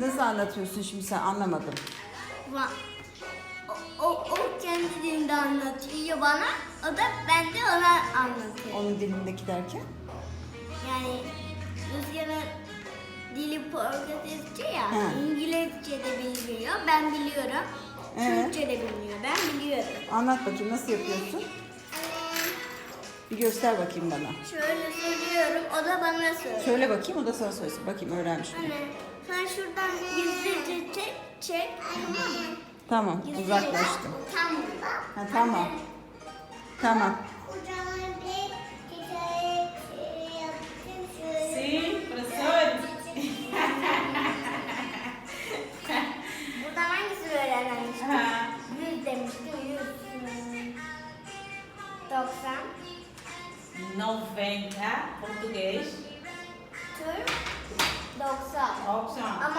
Nasıl anlatıyorsun şimdi sen anlamadım. Va- O, o, o kendi dilinde anlatıyor bana. O da ben de ona anlatıyorum. Onun dilindeki derken. Yani Rüzgar'ın dili Portekizce ya. He. İngilizce de bilmiyor. Ben biliyorum. Evet. Türkçe de bilmiyor. Ben biliyorum. Anlat bakayım nasıl yapıyorsun? Bir göster bakayım bana. Şöyle söylüyorum. O da bana söylüyor. Söyle bakayım o da sana söylesin. Bakayım öğrenmiş mi? Anne sen şuradan gizlice çek. Çek. Tamam mı? Tamam Gizlice. uzaklaştım. Tam. Ha, tamam. Tamam. Kocaman bir hikaye yaptım şöyle. Sim, professor. Buradan hangisi öğrenmiştim? Ha. 100 demiştim. 100. hmm, 90. 90, português. 好，像妈